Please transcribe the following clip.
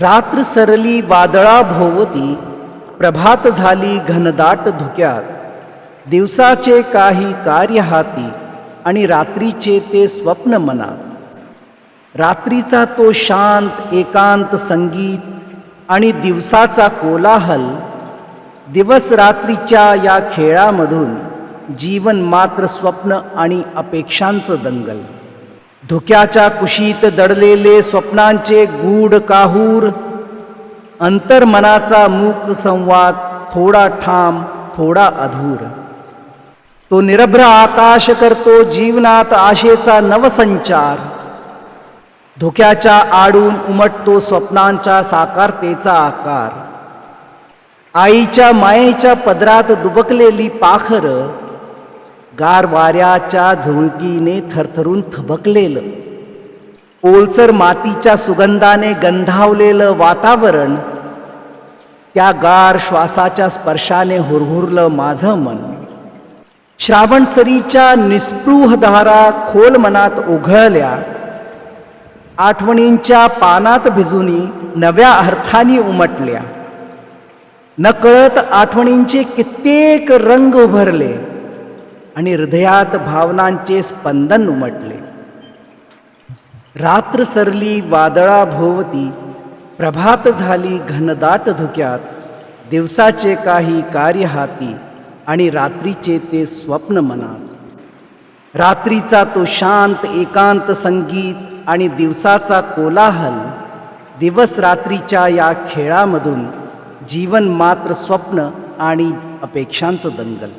रात्र सरली वादळा भोवती प्रभात झाली घनदाट धुक्यात. दिवसाचे काही कार्य हाती आणि रात्रीचे ते स्वप्न मनात. रात्रीचा तो शांत एकांत संगीत आणि दिवसाचा कोलाहल दिवस रात्रीच्या या खेळामधून जीवन मात्र स्वप्न आणि अपेक्षांचं दंगल. धुक्याच्या कुशीत दडलेले स्वप्नांचे गूढ काहूर अंतर्मनाचा मूक संवाद थोडा ठाम थोडा अधूर. तो निरभ्र आकाश करतो जीवनात आशेचा नवसंचार. धुक्याच्या आडून उमटतो स्वप्नांच्या साकारतेचा आकार. आईच्या मायेच्या पदरात दुबकलेली पाखरं गार वाऱ्याच्या झुळकीने थरथरून थबकलेलं ओलसर मातीच्या सुगंधाने गंधावलेलं वातावरण त्या गार श्वासाच्या स्पर्शाने हुरहुरलं माझं मन. श्रावणसरीच्या निस्पृह धारा खोल मनात उघळल्या आठवणींच्या पानात भिजुनी नव्या अर्थाने उमटल्या. नकळत आठवणींचे कित्येक रंग उभरले. आणि हृदयात भावनांचे स्पंदन उमटले. रात्र सरली वादळा भोवती प्रभात झाली घनदाट धुक्यात दिवसाचे काही कार्य हाती आणि रात्रीचे ते स्वप्न मनात. रात्रीचा तो शांत एकांत संगीत आणि दिवसाचा कोलाहल दिवस रात्रीच्या या खेळामधून जीवन मात्र स्वप्न आणि अपेक्षांचं दंगल.